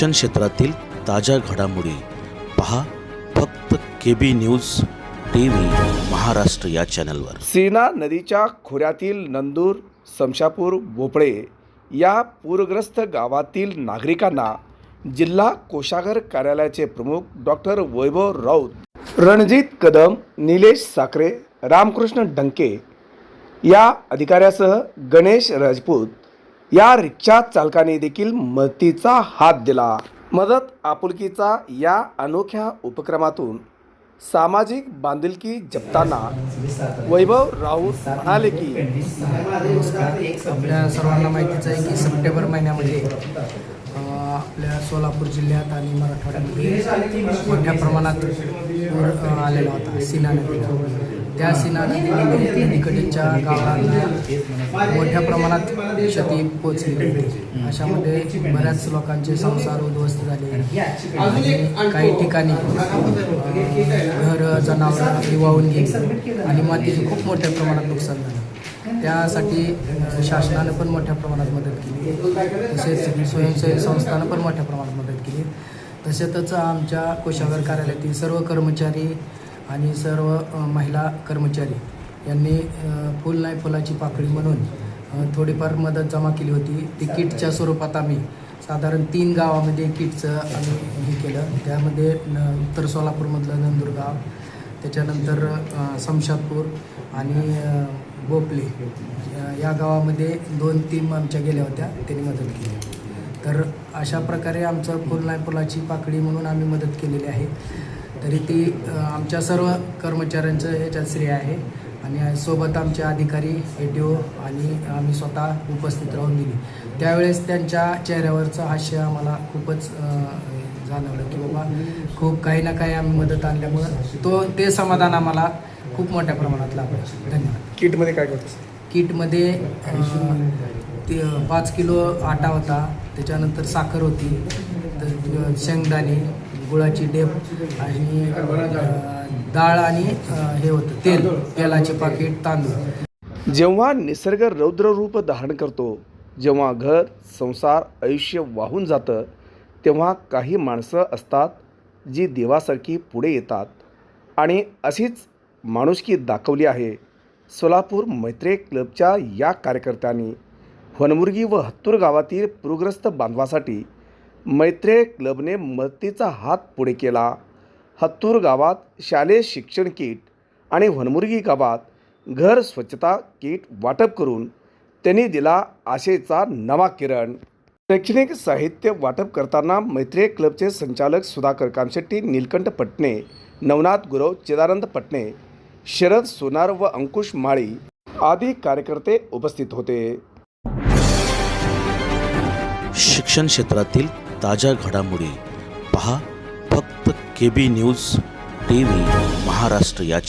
शिक्षण क्षेत्रातील ताज्या घडामोडी पहा फक्त K B news TV Maharashtra या चॅनलवर. सीना नदीच्या खोऱ्यातील नंदूर समशापूर भोपळे या पूरग्रस्त गावातील नागरिकांना जिल्हा कोषागर कार्यालयाचे प्रमुख डॉक्टर वैभव राऊत रणजित कदम निलेश साखरे रामकृष्ण डंके या अधिकाऱ्यासह गणेश राजपूत या रिक्षा चालकाने देखील मदतीचा हात दिला. मदत आपुलकीचा या अनोख्या उपक्रमातून सामाजिक बांधिलकी जपताना वैभव राऊत म्हणाले की आपल्या सर्वांना माहितीच आहे की सप्टेंबर महिन्यामध्ये आपल्या सोलापूर जिल्ह्यात आणि मराठवाड्यामध्ये मोठ्या प्रमाणात पूर आलेला होता सीना नदीला. त्या सीना तिकडच्या गावांना मोठ्या प्रमाणात क्षती पोचली अशामध्ये बऱ्याच लोकांचे संसार उद्ध्वस्त झाले. आणि काही ठिकाणी घर जनावरं वाहून गेली. आणि मातीचे खूप मोठ्या प्रमाणात नुकसान झालं. त्यासाठी शासनानं पण मोठ्या प्रमाणात मदत केली. तसेच स्वयंसेवी संस्थानं पण मोठ्या प्रमाणात मदत केली. तसेच आमच्या कोशागर कार्यालयातील सर्व कर्मचारी आणि सर्व महिला कर्मचारी यांनी फुल नाही फुलाची पाकळी म्हणून थोडीफार मदत जमा केली होती. ती किटच्या स्वरूपात आम्ही साधारण तीन गावामध्ये किटचं आम्ही हे केलं. त्यामध्ये न उत्तर सोलापूरमधलं नंदुरगाव त्याच्यानंतर अ, शमशादपूर आणि अ, या गावामध्ये दोन टीम आमच्या गेल्या होत्या. त्यांनी मदत केली. तर अशा प्रकारे आमचं फुल नाही फुलाची पाकळी म्हणून आम्ही मदत केलेली आहे. तरी ती आमच्या सर्व कर्मचाऱ्यांचं ह्याच्यात श्रेय आहे. आणि सोबत आमचे अधिकारी ए टी ओ आणि आम्ही स्वतः उपस्थित राहून दिली त्यावेळेस त्यांच्या चेहऱ्यावरचं हास्य आम्हाला खूपच जाणवलं की बाबा खूप काही ना काही आम्ही मदत आणल्यामुळं तो ते समाधान आम्हाला खूप मोठ्या प्रमाणात लाभलं. धन्यवाद. किटमध्ये काय करतोस? किटमध्ये ते पाच किलो आटा होता. त्याच्यानंतर साखर होती. तर शेंगदाणे गुळाची डेप आणि डाळ आणि हे होतं तेल तेलाचे पाकिट तांदूळ. जेव्हा निसर्ग रौद्ररूप धारण करतो जेव्हा घर संसार आयुष्य वाहून जातं तेव्हा काही माणसं असतात जी देवासारखी पुढे येतात. आणि अशीच माणुसकी दाखवली आहे. सोलापूर मैत्रे क्लबच्या या कार्यकर्त्यांनी वनमुर्गी व हत्तूर गावातील पूरग्रस्त बांधवासाठी मैत्रेय क्लबने मदतीचा हात पुढे केला. हत्तूर गावात शालेय शिक्षण किट आणि वनमुर्गी गावात घर स्वच्छता किट वाटप करून त्यांनी दिला आशेचा नवा किरण. शैक्षणिक साहित्य वाटप करताना मैत्रेय क्लबचे संचालक सुधाकर कामशेट्टी नीलकंठ पटणे नवनाथ गुरव चिदानंद पटणे शरद सोनार व अंकुश माळी आदी कार्यकर्ते उपस्थित होते. शिक्षण क्षेत्रातील ताज्या घडामोडी पहा फक्त K B news TV Maharashtra याच्या